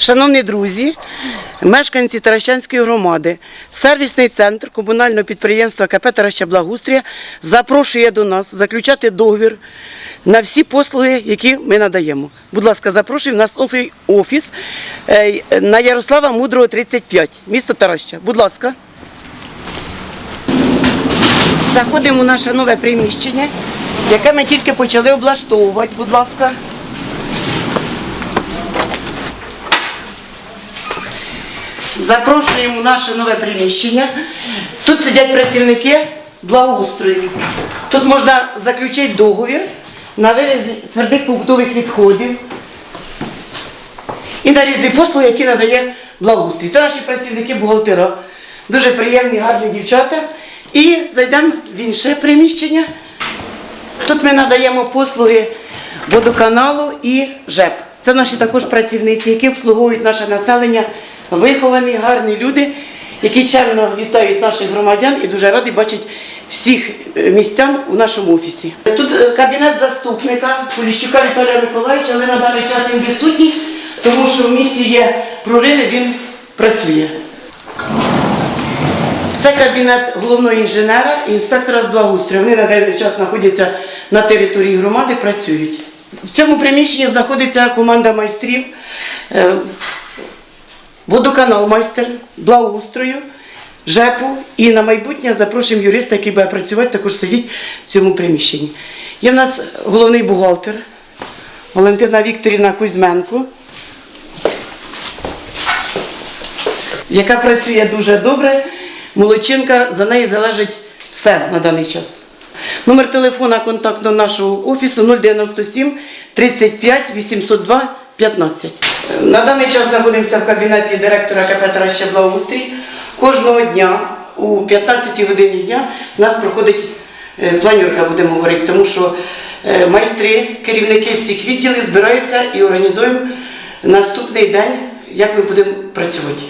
Шановні друзі, мешканці Таращанської громади, сервісний центр комунального підприємства КП Тараща Благустрія запрошує до нас заключати договір на всі послуги, які ми надаємо. Будь ласка, запрошуємо в нас офіс е, на Ярослава Мудрого 35, місто Тараща. Будь ласка. Заходимо у наше нове приміщення, яке ми тільки почали облаштовувати, будь ласка. Запрошуємо в наше нове приміщення. Тут сидять працівники благоустрою. Тут можна заключити договір на вивіз твердих побутових відходів і на різні послуги, які надає благоустрій. Це наші працівники бухгалтера. Дуже приємні, гарні дівчата. І зайдемо в інше приміщення. Тут ми надаємо послуги водоканалу і ЖЕП. Це наші також працівниці, які обслуговують наше населення, виховані, гарні люди, які чемно вітають наших громадян і дуже раді бачать всіх е, містян у нашому офісі. Тут е, кабінет заступника Поліщука Віталія Миколаївича, але на даний час він відсутній, тому що в місті є прориви, він працює. Це кабінет головного інженера і інспектора з благоустрою. Вони на даний час знаходяться на території громади, працюють. В цьому приміщенні знаходиться команда майстрів, е, водоканал майстер, благоустрою, ЖЕПу. І на майбутнє запрошуємо юриста, який буде працювати, також сидіть в цьому приміщенні. Є в нас головний бухгалтер Валентина Вікторівна Кузьменко. яка працює дуже добре. Молодчинка, за неї залежить все на даний час. Номер телефона контактного нашого офісу 097 35 802 15. На даний час знаходимося в кабінеті директора КП Тараща Благоустрій. Кожного дня у 15 годині дня у нас проходить планірка, будемо говорити, тому що е, майстри, керівники всіх відділів збираються і організуємо наступний день, як ми будемо працювати.